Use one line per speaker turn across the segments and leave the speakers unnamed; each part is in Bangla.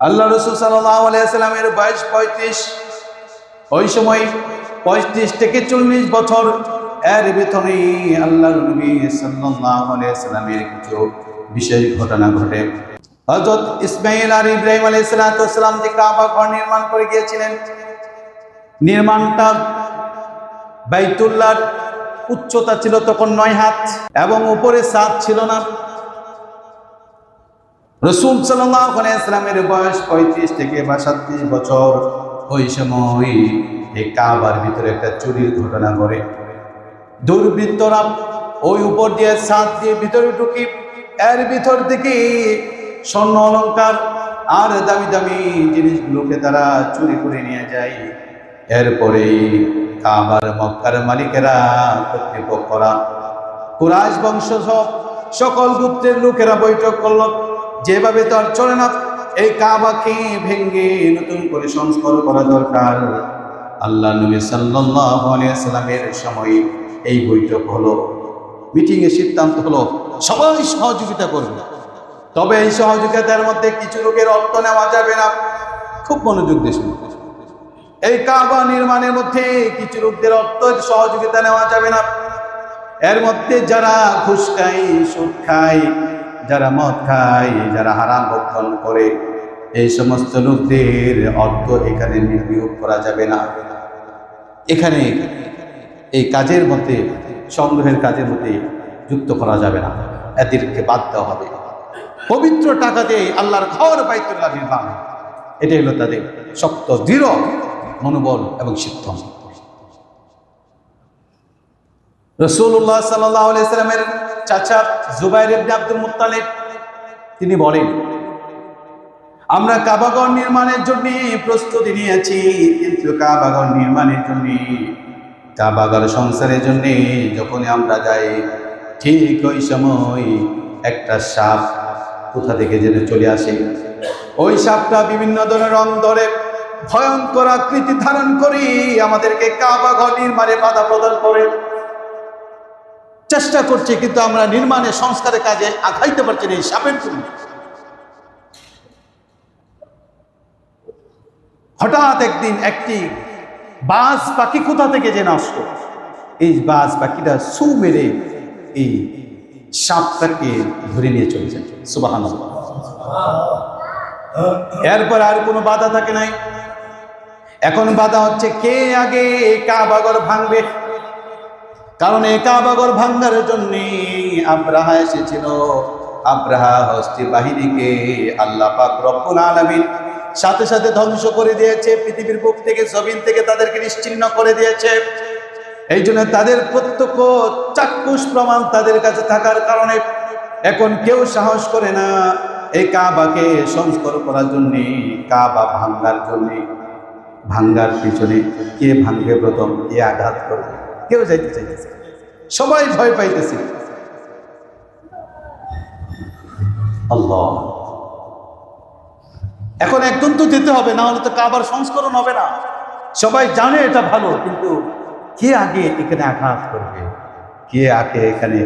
আল্লাহ রসুল সাল্লামের বয়স পঁয়ত্রিশ। ওই সময় পঁয়ত্রিশ থেকে চল্লিশ বছর, এর ভিতরে আল্লাহ নবী সাল্লামের কিছু বিশেষ ঘটনা ঘটে। হজরত ইসমাইল আর ইব্রাহিম আলী সালাতাম যে কাবা ঘর নির্মাণ করে গিয়েছিলেন, নির্মাণটা বাইতুল্লার উচ্চতা ছিল তখন নয় হাত এবং উপরে সাত ছিল না। রসুল সাল্লামের বয়স পঁয়ত্রিশ থেকে বা সাতত্রিশ বছর ওই সময় এই কাবার ভিতরে একটা চুরির ঘটনা ঘটে। দুর্বৃত্তরা ওই উপর দিয়ে সাত দিয়ে ভিতরে ঢুকি এর ভিতর থেকে স্বর্ণ অলঙ্কার আর দামি দামি জিনিসগুলোকে তারা চুরি করে নিয়ে যায়। এরপরে কাবার মক্কার মালিকেরা কর্তৃপক্ষরা কুরাইশ বংশ সব সকল গোত্রের লোকেরা বৈঠক করল। যেভাবে তো আর চলে না, এই কাবাকে ভেঙ্গে নতুন করে সংস্কার করা দরকার। আল্লাহ নবী সাল্লামের সময় এই বৈঠক হলো মিটিং এর সিদ্ধান্ত হলো, সবাই সহযোগিতা করবে। তবে এই সহযোগিতার মধ্যে কিছু লোকের অর্থ নেওয়া যাবে না। খুব মনোযোগ দিয়ে শুনুন। এই কাবা নির্মাণের মধ্যে কিছু লোকদের অর্থ সহযোগিতা নেওয়া যাবে না। এর মধ্যে যারা ঘুষ খায়, সুদ খায় যারা মদ খায়, যারা হারাম ভক্ষণ করে, এই সমস্ত লোকদের অর্থ এখানে নিয়োগ করা যাবে না। এখানে এই কাজের মধ্যে, সংগ্রহের কাজের মধ্যে যুক্ত করা যাবে না। এদেরকে বাদ দেওয়া হবে। পবিত্র টাকা দিয়ে আল্লাহর ঘর বাইতুল্লাহ নির্মাণ। এটাই হলো তাদের শক্ত, দৃঢ়, মনোবল এবং সিদ্ধান্ত রসুল্লাহ সাল্লামের চাচা জুবাইর ইবনে আব্দুল মুত্তালিব, তিনি বলেন, আমরা কাবাগর নির্মাণের জন্য প্রস্তুতি নিয়েছি, কিন্তু কাবাগর নির্মাণের জন্য কাবাগর সংসারের জন্য যখন আমরা যাই, ঠিক ওই সময় একটা সাপ কোথা থেকে যেন চলে আসে। ওই সাপটা বিভিন্ন ধরনের রং ধরে ভয়ঙ্কর আকৃতি ধারণ করি আমাদেরকে কাবাগর নির্মাণে বাধা প্রদান করে। চেষ্টা করছি, কিন্তু আমরা নির্মাণের সংস্কারের কাজে আঘাইতে পারছি না এই সাপের হঠাৎ একদিন একটি বাজ পাখি কোথা থেকে যে নষ্ট এই বাজ পাখিটা সু মেরে এই সাপটাকে ধরে নিয়ে চলেছে। সুবাহান এরপর আর কোনো বাধা থাকে নাই। এখন বাধা হচ্ছে কে আগে কাবাগর ভাঙবে? কারণ এই কাবাগর ভাঙ্গার জন্য আব্রাহা এসেছিল। আব্রাহা হস্তি বাহিনীকে আল্লাহ পাক রব্বুল সাথে সাথে ধ্বংস করে দিয়েছে, পৃথিবীর বুক থেকে, জমিন থেকে তাদেরকে নিশ্চিন্ন করে দিয়েছে। এই জন্য তাদের প্রত্যক্ষ চাক্ষুষ প্রমাণ তাদের কাছে থাকার কারণে এখন কেউ সাহস করে না এই কাবাকে সংস্কার করার জন্যে, কাবা ভাঙ্গার জন্যে। ভাঙ্গার পিছনে কে ভাঙ্গে প্রথম? কে আঘাত করবে? কেউ যাইতে চাইতেছে সবাই ভয় পাইতেছে। আল্লাহ। এখন একদম তো যেতে হবে, না হলে তো কাবার সংস্করণ হবে না। সবাই জানে এটা ভালো, কিন্তু কে আগে এখানে আঘাত করবে? কে আগে এখানে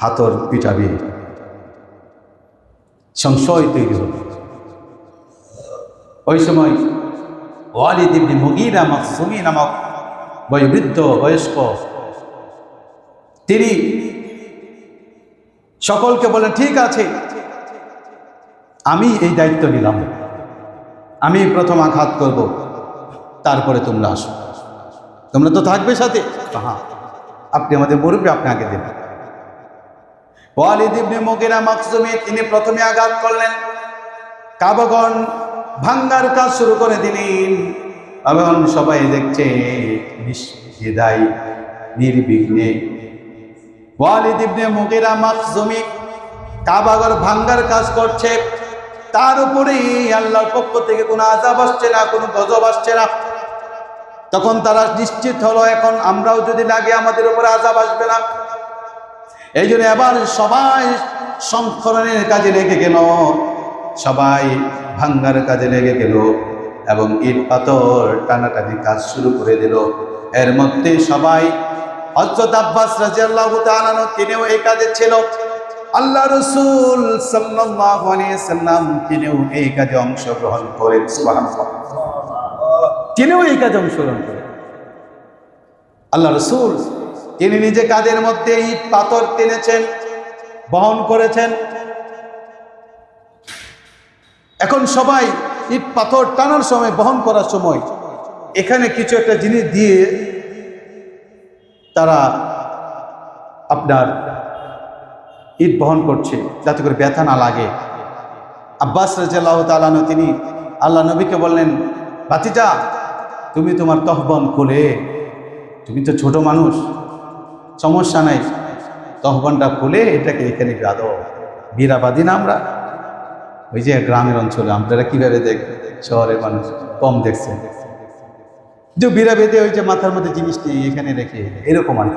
হাতর পিটাবে? সংশয় তৈরি হবে। ওই সময় ওয়ালিদ ইবনে মুগিরা মাকসুমি নামক বয়োবৃদ্ধ, বয়স্ক। তিনি সকলকে বলেন, ঠিক আছে, আমি এই দায়িত্ব নিলাম। আমি প্রথম আঘাত করব, তারপরে তোমরা আসো। তোমরা তো থাকবে সাথে। হ্যাঁ আপনি আমাদের মুরব্বী, আপনি আগে দেবেন ওয়ালিদ ইবনে মুগিরা মাকসুমি তিনি প্রথমে আঘাত করলেন। কাবগণ ভাঙ্গার কাজ শুরু করে দিলেন। এবং সবাই দেখছে নির্দ্বিধায় নির্বিঘ্নে। ওয়ালিদ ইবনে মুগিরা মাকজুমি কাবাগর ভাঙ্গার কাজ করছে। তার উপরে আল্লাহর পক্ষ থেকে কোনো আজাব আসছে না, কোনো গজব আসছে না। তখন তারা নিশ্চিত হলো, এখন আমরাও যদি লাগে আমাদের উপরে আজাব আসবে না। এই জন্য এবার সবাই সংস্করণের কাজে লেগে গেল। সবাই ভাঙ্গার কাজে লেগে গেল। এবং ইট পাথর টানাটানি কাজ শুরু করে দিল। এর মধ্যে সবাই হজরত আব্বাস রাজিয়াল্লাহ তাআলা তিনিও এই কাজে ছিল। আল্লাহ রসুল সাল্লাল্লাহু আলাইহি সাল্লাম তিনিও এই কাজে অংশগ্রহণ করেন। সুবহানাল্লাহ।
তিনিও এই কাজে অংশগ্রহণ করে
আল্লাহ রসুল তিনি নিজে কাদের মধ্যে ইট পাথর টেনেছেন, বহন করেছেন। এখন সবাই ইট পাথর টানার সময়, বহন করার সময়, এখানে কিছু একটা জিনিস দিয়ে তারা আপনার ইট বহন করছে, যাতে করে ব্যথা না লাগে। আব্বাস রাজিয়াল্লাহ তালানো তিনি আল্লাহ নবীকে বললেন, বাতিজা, তুমি তোমার তহবন খুলে। তুমি তো ছোট মানুষ, সমস্যা নাই। তহবনটা খুলে, এটাকে এখানে বাঁধো বিরা বাঁধি না আমরা? ওই যে গ্রামের অঞ্চলে, আপনারা কীভাবে দেখ, শহরের মানুষ কম দেখছেন? যে বিরা বেঁধে ওই যে মাথার মধ্যে জিনিসটি এখানে রেখে এরকম আর।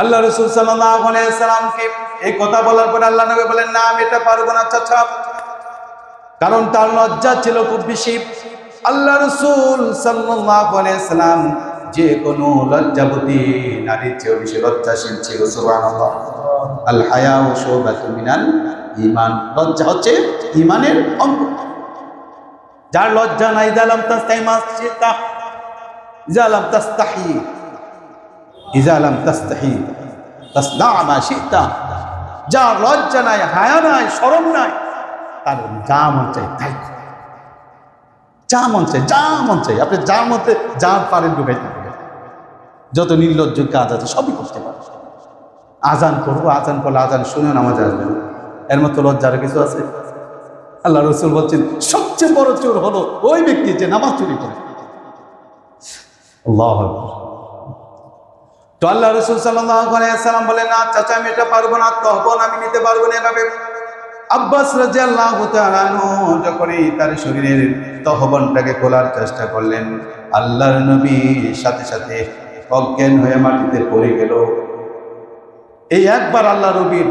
আল্লাহ রসুল সাল্লামকে এই কথা বলার পর আল্লাহ নবী বলেন, না, আমি এটা পারব না চাচা কারণ তার লজ্জা ছিল খুব বেশি। আল্লাহ রসুল সাল্লাম যে কোনো লজ্জাবতী নারীর চেয়েও বেশি লজ্জাশীল ছিল, সুবহানাল্লাহ। আল হায়া ও শোবাতু মিনাল ইমান, লজ্জা হচ্ছে ইমানের অঙ্গ। যার লজ্জা নাই জালাম তাস্তাহি মাসিতা জালাম তাস্তাহি, ইজা লাম তাস্তাহি, তাসনা মা শিতা যার লজ্জা নাই, হায়া নাই, শরম নাই, তার যা মন চাই তাই যা মন চাই যা মন চাই আপনি যার মধ্যে যা পারেন ঢুকাইতে যত নির্লজ্জ কাজ আছে, সবই করতে পারে আজান করব, আজান করলে আজান শুনে নামাজ আসবেন এর মতো লজ্জার কিছু আছে? আল্লাহ রসুল বলছেন, সবচেয়ে বড় চোর হলো ওই ব্যক্তি যে নামাজ চুরি করে। আল্লাহ। তো আল্লাহ রসুল সাল্লাম বলেন, না, চাচা, আমি এটা পারব না তহবন আমি নিতে পারব না এভাবে। আব্বাস রাজি আল্লাহ যখনই তার শরীরের তহবনটাকে খোলার চেষ্টা করলেন, আল্লাহর নবী সাথে সাথে অজ্ঞান হয়ে মাটিতে পড়ে গেল। এই একবার আল্লাহ নবীর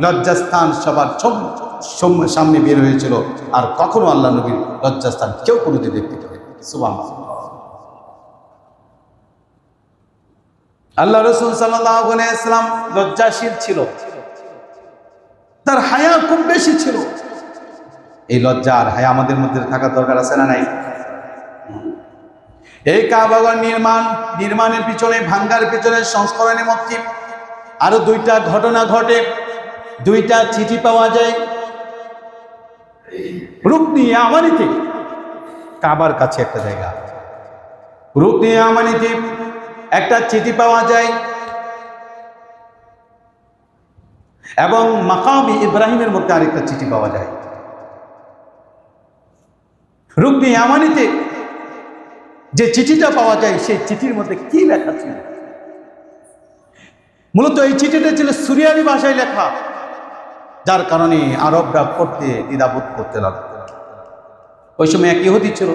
লজ্জাস্থান সবার সম- সম- সামনে বের হয়েছিল। আর কখনো আল্লাহ নবীর লজ্জাস্থান কেউ কোনোদিন দেখতে পারে সুবাহ আল্লাহ রসুল সাল্লাম লজ্জাশীল ছিল। তার হায়া খুব বেশি ছিল। এই লজ্জা আর হায়া আমাদের মধ্যে থাকার দরকার আছে না নাই? এই কাবাগর নির্মাণ, নির্মাণের পিছনে, ভাঙ্গার পিছনে সংস্করণের মধ্যে আরও দুইটা ঘটনা ঘটে। দুইটা চিঠি পাওয়া যায়। রুকনি আমানিতে, কাবার কাছে একটা জায়গা রুকনি আমানিতে একটা চিঠি পাওয়া যায় এবং মাকামি ইব্রাহিমের মধ্যে আরেকটা চিঠি পাওয়া যায়। রুকনি আমানিতে যে চিঠিটা পাওয়া যায়, সেই চিঠির মধ্যে কি লেখা ছিল? মূলত এই চিঠিটা ছিল সুরিয়ানি ভাষায় লেখা। যার কারণে আরবরা করতে দ্বিধাবোধ করতে লাগল। ওই সময় এক ইহুদি ছিল।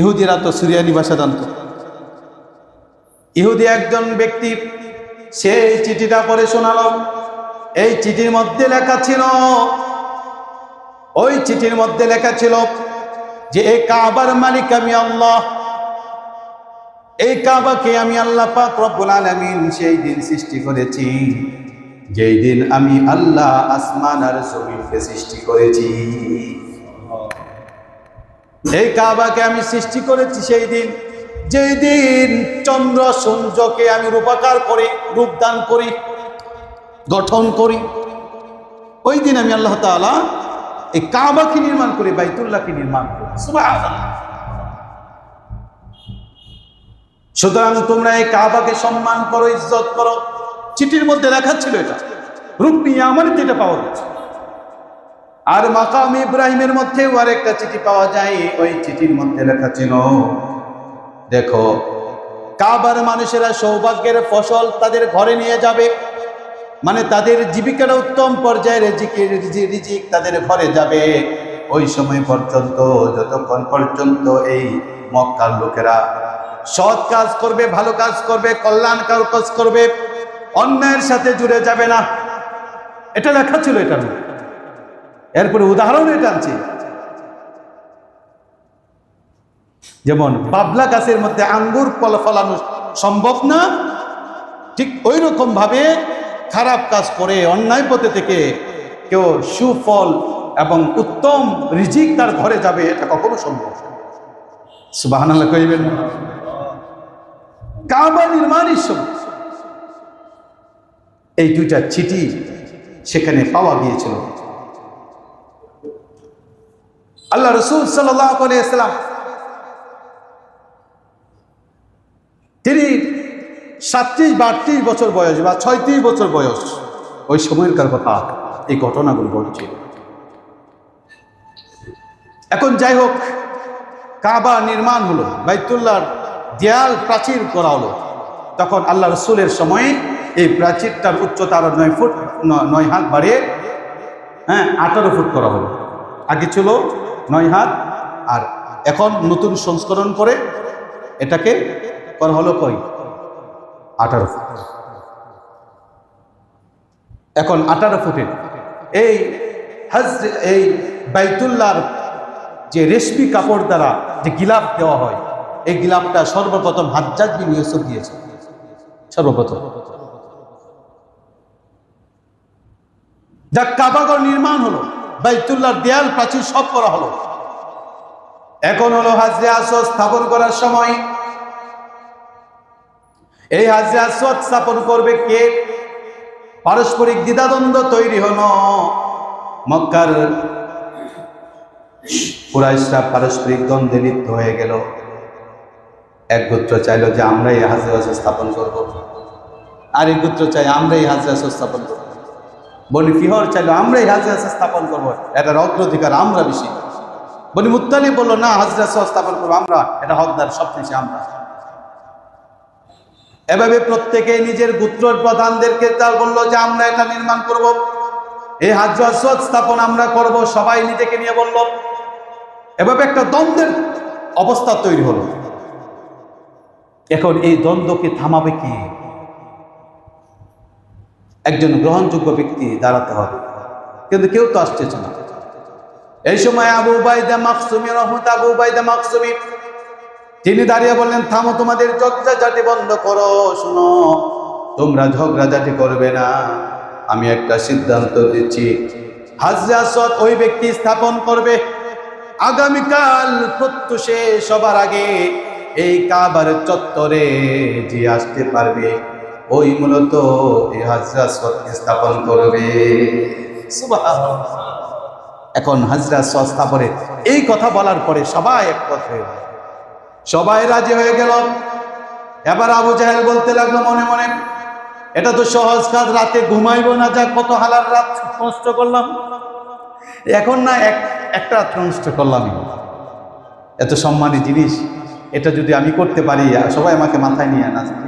ইহুদিরা তো সুরিয়ানি ভাষা জানত ইহুদি একজন ব্যক্তি সে এই চিঠিটা পড়ে শোনালো। এই চিঠির মধ্যে লেখা ছিল, ওই চিঠির মধ্যে লেখা ছিল যে এই কাবার মালিক আমি আল্লাহ। এই কাবাকে আমি আল্লাহ পাক রব্বুল আলামিন সেই দিন সৃষ্টি করেছি। যেই দিন আমি আল্লাহ আসমান আর জমিনকে সৃষ্টি করেছি। এই কাবাকে আমি সৃষ্টি করেছি সেই দিন যেই দিন চন্দ্র সূর্যকে আমি রূপাকার করি রূপদান করি, গঠন করি, ওই দিন আমি আল্লাহ তাআলা এই কাবাকে নির্মাণ করি, বাইতুল্লাহকে নির্মাণ করি। সুতরাং তোমরা এই কাবাকে সম্মান করো, ইজ্জত করো। চিঠির মধ্যে লেখা ছিল এটা। রূপ নিয়ে আমার এটা পাওয়া গেছে। আর মাকাম ইব্রাহিমের মধ্যেও আর একটা চিঠি পাওয়া যায়, ওই চিঠির মধ্যে লেখা ছিল, দেখো, কাবার মানুষেরা সৌভাগ্যের ফসল তাদের ঘরে নিয়ে যাবে। মানে তাদের জীবিকাটা উত্তম পর্যায়ে রিজিক তাদের ঘরে যাবে। ওই সময় পর্যন্ত, যতক্ষণ পর্যন্ত এই মক্কার লোকেরা সৎ কাজ করবে, ভালো কাজ করবে, কল্যাণ কাজ করবে অন্যায়ের সাথে জুড়ে যাবে না। এটা লেখা ছিল এটার এরপরে উদাহরণ এটা আনছি যেমন, বাবলা গাছের মধ্যে আঙ্গুর ফল ফলানো সম্ভব না। ঠিক ওই রকম ভাবে খারাপ কাজ করে অন্যায় পথে থেকে কেউ সুফল এবং উত্তম রিজিক তার ঘরে যাবে, এটা কখনো সম্ভব সুবাহ কইবেন। কাবা এই দুইটা চিঠি সেখানে পাওয়া গিয়েছিল। আল্লাহ রসুল সাল্লাম তিনি সাতত্রিশ বা বছর বয়স বা ছয়ত্রিশ বছর বয়স, ওই সময়কার কথা এই ঘটনাগুলো ঘটছিল এখন যাই হোক, কাবা নির্মাণ হলো, বাইতুল্লাহর দেয়াল প্রাচীর করা হলো। তখন আল্লাহ রসুলের সময়ে এই প্রাচীরটার উচ্চতা আরও নয় ফুট, নয় হাত বাড়িয়ে হ্যাঁ আঠারো ফুট করা হলো। আগে ছিল নয় হাত, আর এখন নতুন সংস্করণ করে এটাকে করা হলো কই আঠারো ফুট। এখন আঠারো ফুটের এই হাজ এই বাইতুল্লাহর যে রেশমি কাপড় দ্বারা যে গিলাপ দেওয়া হয়, এই গিলাপটা সর্বপ্রথম হাজ্জাজ বিন ইউসুফ দিয়েছে। সর্বপ্রথম। যা কাবাগর নির্মাণ হলো, বাইতুল্লাহর দেয়াল প্রাচীর সব করা হলো। এখন হলো হাজরে আসদ স্থাপন করার সময়। এই হাজরে আসদ স্থাপন করবে কে? পারস্পরিক দ্বিধাদ্বন্দ্ব তৈরি হলো। মক্কার কুরাইশরা পারস্পরিক দ্বন্দ্বে লিপ্ত হয়ে গেল। এক গোত্র চাইলো যে আমরা এই হাজরে আসদ স্থাপন করব। আর এক গোত্র চাই আমরা এই হাজরে আসদ স্থাপন করব। বনি ফিহর চাইলো আমরা এই হাজরে স্থাপন করব। এটার অগ্রাধিকার আমরা বেশি। বনি মুত্তালি বলল, না, হাজরে আসদ স্থাপন করব আমরা, এটা হকদার, সব বেশি আমরা। এভাবে প্রত্যেকে নিজের গোত্রের প্রধানদেরকে তার বলল যে, আমরা এটা নির্মাণ করব। এই হাজ আসওয়াদ স্থাপন আমরা করব। সবাই নিজেকে নিয়ে বলল। এভাবে একটা দ্বন্দ্বের অবস্থা তৈরি হলো। এখন এই দ্বন্দ্বকে থামাবে কি? একজন গ্রহণযোগ্য ব্যক্তি দাঁড়াতে হবে। কিন্তু কেউ তো আসতেছে না। এই সময় আবু বাইদা মাকসুমি, রহমত আবু বাইদা মাকসুমি, তিনি দাঁড়িয়ে বললেন, থামো, তোমাদের ঝগড়াঝাটি বন্ধ করো, শুনো, তোমরা ঝগড়া ঝগড়াঝাটি করবে না। আমি একটা সিদ্ধান্ত দিচ্ছি, হাজরা সৎ ওই ব্যক্তি স্থাপন করবে। আগামীকাল প্রত্যুষে সবার আগে এই কাবার চত্বরে যে আসতে পারবে ওই মূলত এই হাজরা স্থাপন করবে। এখন হাজরা স্থাপনে এই কথা বলার পরে সবাই এক কথা। সবাই রাজি হয়ে গেল। এবার আবু জাহেল বলতে লাগল মনে মনে, এটা তো সহজ কাজ, রাতে ঘুমাইব না যা কত হালার রাত নষ্ট করলাম। এখন না এক, একটা রাত নষ্ট করলাম এত সম্মানী জিনিস, এটা যদি আমি করতে পারি, সবাই আমাকে মাথায় নিয়ে নাচবে।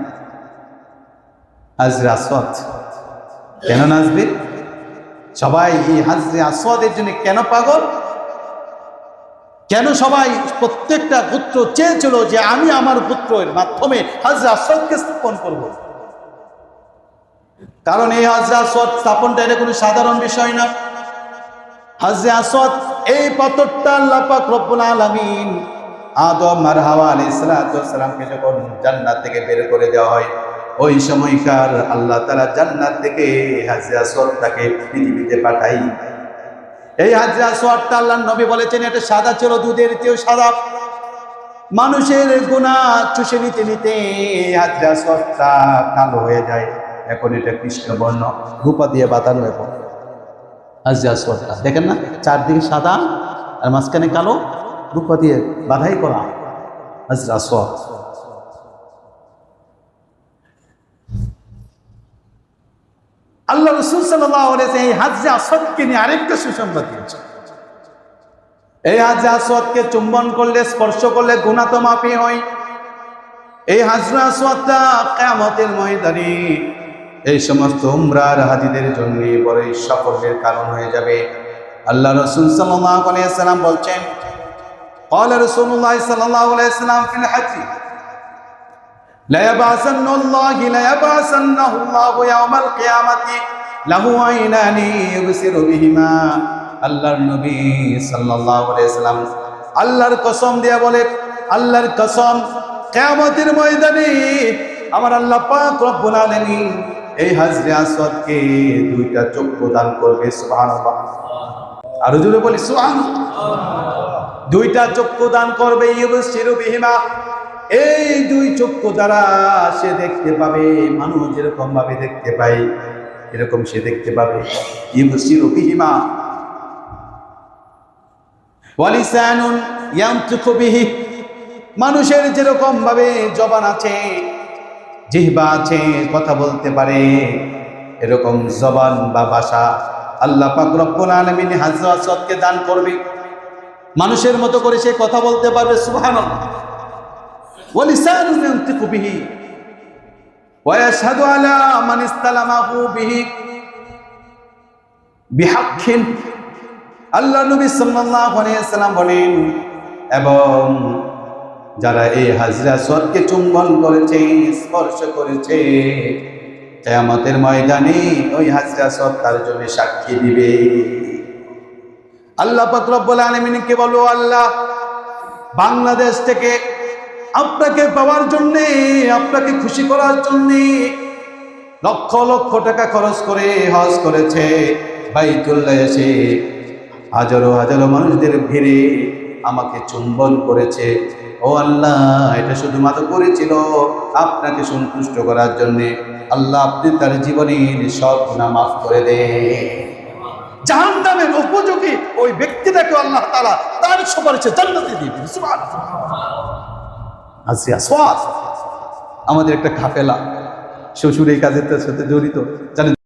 হাজরে আসওয়াদ। কেন নাচবে? সবাই এই হাজরে আসওয়াদের জন্য কেন পাগল? কেন সবাই প্রত্যেকটা পুত্র চেয়েছিল যে আমি আমার পুত্রের মাধ্যমে হাজরা আসদকে স্থাপন করব? কারণ এই হাজরা আসদ স্থাপনটা এটা কোনো সাধারণ বিষয় না। হাজরে আসদ এই পাথরটা আল্লাহ পাক রব্বুল আলামিন আদম আর হাওয়া আলাইহিস সালামকে যখন জান্নাত থেকে বের করে দেওয়া হয় ওই সময়কার আল্লাহ তাআলা জান্নাত থেকে হাজরে আসদটাকে পৃথিবীতে পাঠাই। এই হাজরা সোয়ারটা আল্লাহ নবী বলেছেন, এটা সাদা ছিল, দুধের চেয়েও সাদা। মানুষের গুণা চুষে নিতে নিতে এই হাজরা সোয়ারটা কালো হয়ে যায়। এখন এটা কৃষ্ণ বর্ণ রূপা দিয়ে বাঁধানো এখন। হাজরা সোয়ারটা দেখেন না, চারদিকে সাদা আর মাঝখানে কালো, রূপা দিয়ে বাধাই করা। হাজরা সোয়ার আল্লাহ রসুল সাল্লাহ এই হাজরা আসদকে নিয়ে আরেকটা সুসংবাদ দিয়েছে এই হাজরা আসওয়াদকে চুম্বন করলে স্পর্শ করলে গুণা তো মাফি হয় এই হাজরা আসওয়াদটা কিয়ামতের ময়দানে এই সমস্ত উমরার হাজিদের জন্য বড়ই সাফল্যের কারণ হয়ে যাবে আল্লাহ রসুল সাল্লাল্লাহু আলাইহি সাল্লাম বলছেন قال رسول الله صلى الله عليه وسلم في الحج لا يبعثن الله لا يبعثنه الله يوم القيامة আল্লাহর নবী আল্লাহর কসম দিয়া বলে, আল্লাহর কসম কেমতির ময়দানে আমার আল্লাহ পাকি এই হাজরে কে দুইটা চোখ দান করবে, সুবহানাল্লাহ। আর জোরে বলি দুইটা চক্ষু দান করবে এই দুই চক্ষু দ্বারা সে দেখতে পাবে, মানুষ যেরকম ভাবে দেখতে পায় এরকম সে দেখতে পাবে। মানুষের যেরকম ভাবে জবান আছে, জিহবা আছে, কথা বলতে পারে, এরকম জবান বা ভাষা আল্লাহ পাক আলামিন দান করবে। মানুষের মতো করে সে কথা বলতে পারবে, সুবহানাল্লাহ। ইয়াশহাদু আলা মান ইসতালামাহু বিহি বিহাক্কিন। আল্লাহ নবী সাল্লাল্লাহু আলাইহি সাল্লাম বলেন, এবং যারা এই হাজরা সদকে চুম্বন করেছে, স্পর্শ করেছে, কিয়ামতের ময়দানে ওই হাজরা সদ তার জন্য সাক্ষী দিবে। আল্লাহ পাক রব্বুল আলামিনকে বলো, আল্লাহ, বাংলাদেশ থেকে আপনাকে পাওয়ার জন্য, আপনাকে খুশি করার জন্য লক্ষ লক্ষ টাকা খরচ করে হজ করেছে বাইতুল্লাহ এসে। হাজারো হাজারো মানুষদের ভিড়ে আমাকে চুম্বন করেছে। ও আল্লাহ, এটা শুধুমাত্র করেছিল আপনাকে সন্তুষ্ট করার জন্য। আল্লাহ আপনি তার জীবনের সব গুণা মাফ করে দে জাহান্নামের উপযোগী ওই ব্যক্তিটাকে আল্লাহ তাআলা তার সুপারিশে জান্নাতে দিয়ে দিবে সুবহানাল্লাহ আসি আসওয়াত। আমাদের একটা কাফেলা শ্বশুর এই কাজের সাথে জড়িত। জানেন